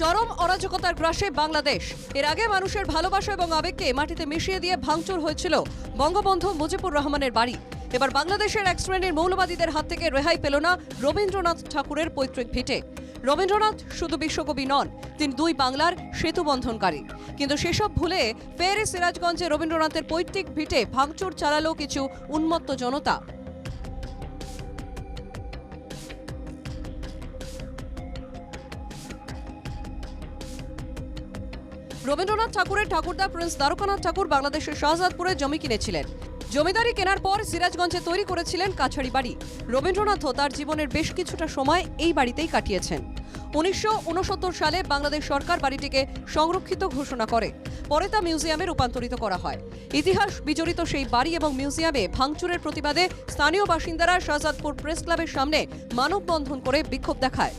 চরম অরাজকতার গ্রাসে বাংলাদেশ। এর আগে মানুষের ভালোবাসা এবং আবেগকে মাটিতে মিশিয়ে দিয়ে ভাঙচুর হয়েছিল বঙ্গবন্ধু মুজিবুর রহমানের বাড়ি। এবার বাংলাদেশের এক শ্রেণির মৌলবাদীদের হাত থেকে রেহাই পেল না রবীন্দ্রনাথ ঠাকুরের পৈতৃক ভিটে। রবীন্দ্রনাথ শুধু বিশ্বকবি নন, তিনি দুই বাংলার সেতু বন্ধনকারী। কিন্তু সেসব ভুলে ফের সিরাজগঞ্জে রবীন্দ্রনাথের পৈতৃক ভিটে ভাঙচুর চালালো কিছু উন্মত্ত জনতা। রবীন্দ্রনাথ ঠাকুরের ঠাকুরদা প্রিন্স দ্বারকানাথ ঠাকুর বাংলাদেশের শাহজাদপুরে জমি কিনেছিলেন। জমিদারি কেনার পর সিরাজগঞ্জে তৈরি করেছিলেন কাছাড়ি বাড়ি। রবীন্দ্রনাথও তার জীবনের বেশ কিছুটা সময় এই বাড়িতেই কাটিয়েছেন। উনিশশো উনসত্তর সালে বাংলাদেশ সরকার বাড়িটিকে সংরক্ষিত ঘোষণা করে। পরে তা মিউজিয়ামে রূপান্তরিত করা হয়। ইতিহাস বিজড়িত সেই বাড়ি এবং মিউজিয়ামে ভাঙচুরের প্রতিবাদে স্থানীয় বাসিন্দারা শাহজাদপুর প্রেস ক্লাবের সামনে মানববন্ধন করে বিক্ষোভ দেখায়।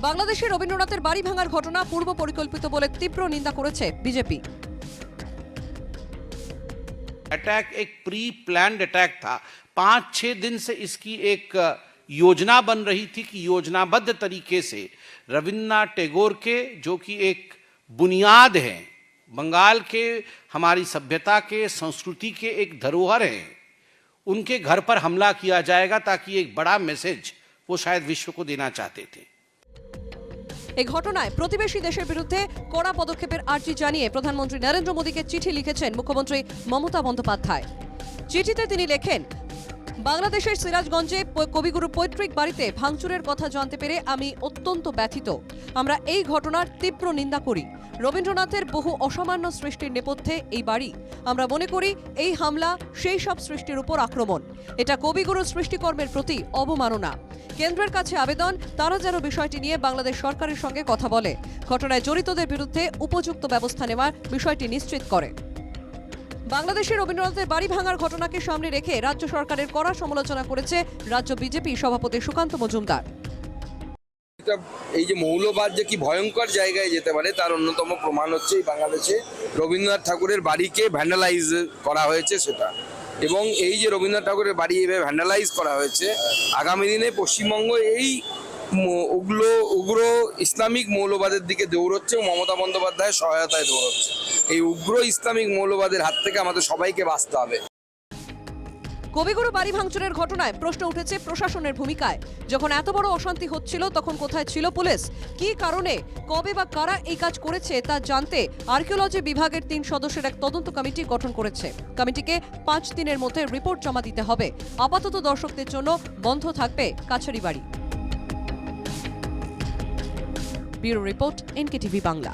বাংলাদেশে রবীন্দ্রনাথের বাড়ি ভাঙার ঘটনা পূর্ব পরিকল্পিত বলে তীব্র নিন্দা করেছে বিজেপি अटैक एक प्री प्लान्ड अटैक था पाँच छः दिन से इसकी एक अ, योजना बन रही थी कि योजनाबद्ध तरीके से रविन्द्रनाथ टैगोर के जो कि एक बुनियाद हैं बंगाल के हमारी सभ्यता के संस्कृति के एक धरोहर हैं उनके घर पर हमला किया जाएगा ताकि एक बड़ा मैसेज वो शायद विश्व को देना चाहते थे এই ঘটনায় প্রতিবেশী দেশের বিরুদ্ধে কড়া পদক্ষেপের আর্জি জানিয়ে প্রধানমন্ত্রী নরেন্দ্র মোদীকে চিঠি লিখেছেন মুখ্যমন্ত্রী মমতা বন্দ্যোপাধ্যায়। চিঠিতে তিনি লেখেন বাংলাদেশের সিরাজগঞ্জে কবিগুরু পৈতৃক বাড়িতে ভাঙচুরের কথা জানতে পেরে আমি অত্যন্ত ব্যথিত। আমরা এই ঘটনার তীব্র নিন্দা করি। রবীন্দ্রনাথের বহু অসামান্য সৃষ্টির নেপথ্যে এই বাড়ি। আমরা মনে করি এই হামলা সেই সব সৃষ্টির উপর আক্রমণ। এটা কবিগুরুর সৃষ্টিকর্মের প্রতি অবমাননা। কেন্দ্রের কাছে আবেদন, তারা যেন বিষয়টি নিয়ে বাংলাদেশ সরকারের সঙ্গে কথা বলে। ঘটনায় জড়িতদের বিরুদ্ধে উপযুক্ত ব্যবস্থা নেওয়ার বিষয়টি নিশ্চিত করে। বাংলাদেশের রবীন্দ্রনাথের বাড়ি ভাঙার ঘটনাকে সামনে রেখে রাজ্য সরকারের কড়া সমালোচনা করেছে রাজ্য বিজেপি সভাপতি সুকান্ত মজুমদার। এই যে মৌলবাদ যে কি ভয়ঙ্কর জায়গায় যেতে পারে, তার অন্যতম প্রমাণ হচ্ছে বাংলাদেশে রবীন্দ্রনাথ ঠাকুরের বাড়িকে ভ্যান্ডালাইজ করা হয়েছে সেটা। এবং এই যে রবীন্দ্রনাথ ঠাকুরের বাড়ি এইভাবে ভ্যান্ডালাইজ করা হয়েছে, আগামী দিনে পশ্চিমবঙ্গ এই উগ্র উগ্র ইসলামিক মৌলবাদের দিকে দৌড়চ্ছে মমতা বন্দ্যোপাধ্যায়ের সহায়তায় দৌড়চ্ছে। এই উগ্র ইসলামিক মৌলবাদের হাত থেকে আমাদের সবাইকে বাঁচতে হবে। কবিগুরু বাড়ি ভাঙচুরের ঘটনায় প্রশ্ন উঠেছে প্রশাসনের ভূমিকায়। যখন এত বড় অশান্তি হচ্ছিল, তখন কোথায় ছিল পুলিশ? কি কারণে, কবে বা কারা এই কাজ করেছে তা জানতে আর্কিওলজি বিভাগের তিন সদস্যের এক তদন্ত কমিটি গঠন করেছে। কমিটিকে পাঁচ দিনের মধ্যে রিপোর্ট জমা দিতে হবে। আপাতত দর্শকদের জন্য বন্ধ থাকবে কাছারি বাড়ি। Bureau report, NKTV Bangla.